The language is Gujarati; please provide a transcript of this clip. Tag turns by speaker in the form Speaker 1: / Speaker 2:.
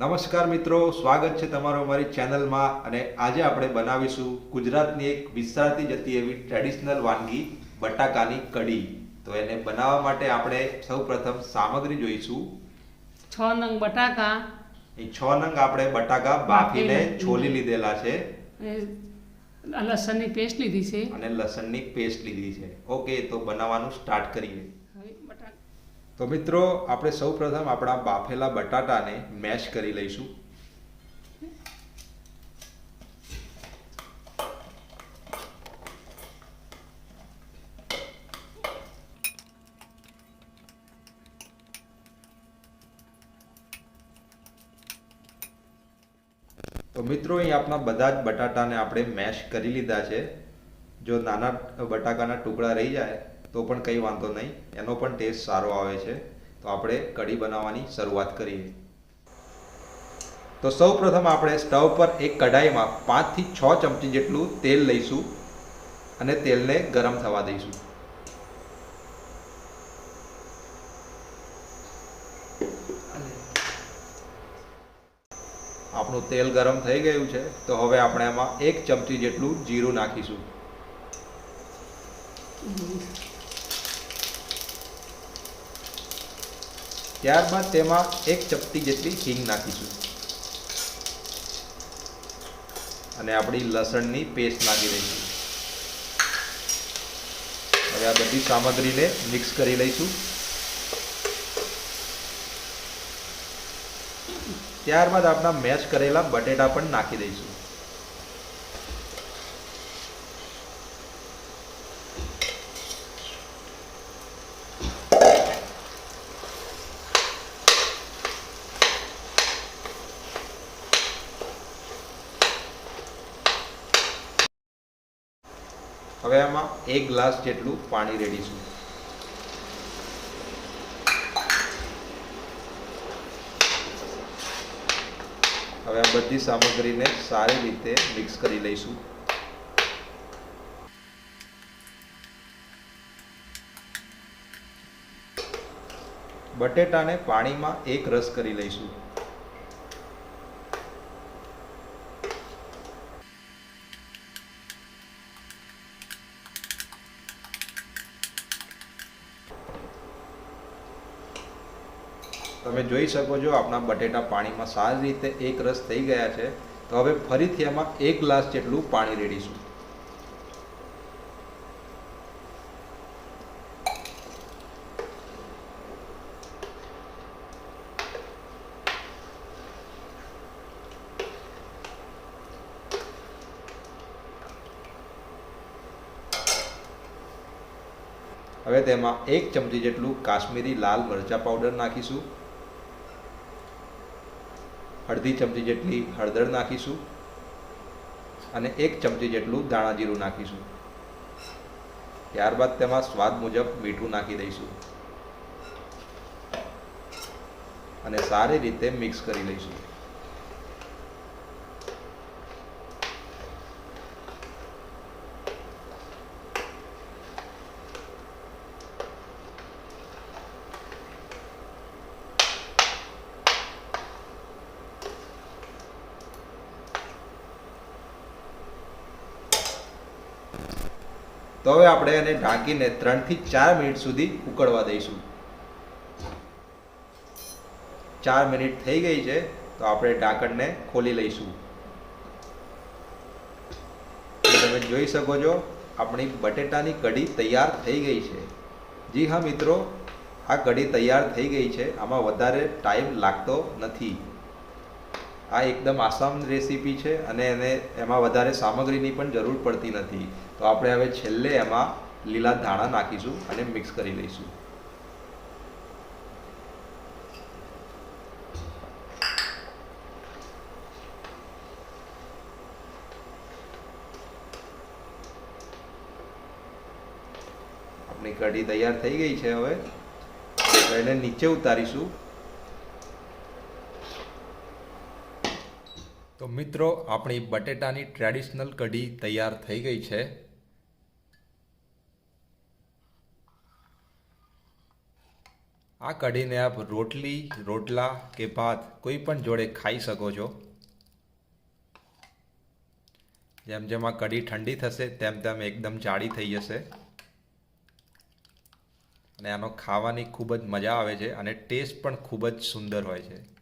Speaker 1: નમસ્કાર મિત્રો સ્વાગત છે તમારું અમારી ચેનલમાં અને આજે આપણે બનાવીશું ગુજરાતની એક વિસરાતી જતી એવી ટ્રેડિશનલ વાનગી બટાકાની કઢી. તો એને બનાવવા માટે આપણે સૌપ્રથમ સામગ્રી જોઈશું.
Speaker 2: છ નંગ બટાકા.
Speaker 1: એ છ નંગ આપણે બટાકા બાફીને. છોલી લીધેલા છે.
Speaker 2: લસણની પેસ્ટ લીધી છે.
Speaker 1: અને લસણની પેસ્ટ લીધી છે. ઓકે તો બનાવવાનું સ્ટાર્ટ કરીએ. તો મિત્રો, આપણે સૌ પ્રથમ આપણા બાફેલા બટાટાને મેશ કરી લઈશું. તો મિત્રો, અહીં આપણા બધા જ બટાટાને આપણે મેશ કરી લીધા છે. જો નાના બટાકાના ટુકડા રહી જાય તો પણ કંઈ વાંધો નહીં. એનો પણ ટેસ્ટ સારો આવે છે. તો આપણે કઢી બનાવવાની શરૂઆત કરીએ. તો સૌ પ્રથમ આપણે સ્ટવ પર એક કઢાઈમાં પાંચથી છ ચમચી જેટલું તેલ લઈશું અને તેલને ગરમ થવા દઈશું. આપણું તેલ ગરમ થઈ ગયું છે. તો હવે આપણે એમાં એક ચમચી જેટલું જીરું નાખીશું. ત્યારબાદ તેમાં એક ચપટી જેટલી હિંગ નાખીશું. અને આપણી લસણની પેસ્ટ નાખી દઈશું હવે આ બધી સામગ્રીને મિક્સ કરી લઈશું. ત્યારબાદ આપણા મેશ કરેલા બટેટા પણ નાખી દઈશું. હવે આમાં એક ગ્લાસ જેટલું પાણી રેડીશું હવે આ બધી સામગ્રીને સારી રીતે મિક્સ કરી લઈશું. બટેટાને પાણીમાં એક રસ કરી લઈશું. તમે જોઈ શકો છો, આપણા બટેટા પાણીમાં સારી રીતે એક રસ થઈ ગયા છે. તો હવે ફરીથી એમાં એક ગ્લાસ જેટલું પાણી રેડીશું. હવે તેમાં એક ચમચી જેટલું કાશ્મીરી લાલ મરચા પાવડર નાખીશું. અડધી ચમચી જેટલી હળદર નાખીશું અને એક ચમચી જેટલું દાણા જીરું નાખીશું. ત્યારબાદ તેમાં સ્વાદ મુજબ મીઠું નાખી દઈશું. અને સારી રીતે મિક્સ કરી લઈશું. તો હવે આપણે એને ઢાંકીને ત્રણથી ચાર મિનિટ સુધી ઉકળવા દઈશું. ચાર મિનિટ થઈ ગઈ છે, તો આપણે ઢાંકણને ખોલી લઈશું. તમે જોઈ શકો છો, આપણી બટેટાની કઢી તૈયાર થઈ ગઈ છે. જી હા મિત્રો, આ કઢી તૈયાર થઈ ગઈ છે, આમાં વધારે ટાઈમ લાગતો નથી. આ એકદમ આસામ રેસીપી છે અને એને એમાં વધારે સામગ્રીની પણ જરૂર પડતી નથી. તો આપણે હવે છેલ્લે એમાં લીલા ધાણા નાખીશું અને મિક્સ કરી લઈશું. આપણી કઢી તૈયાર થઈ ગઈ છે હવે. એને નીચે ઉતારીશું. તો મિત્રો, આપણી બટેટાની ટ્રેડિશનલ કઢી તૈયાર થઈ ગઈ છે. આ કઢીને આપ રોટલી, રોટલા કે ભાત કોઈ પણ જોડે ખાઈ શકો છો. જેમ જેમ આ કઢી ઠંડી થશે, તેમ તેમ એકદમ જાડી થઈ જશે. અને આનો ખાવાની ખૂબ જ મજા આવે છે અને ટેસ્ટ પણ ખૂબ જ સુંદર હોય છે.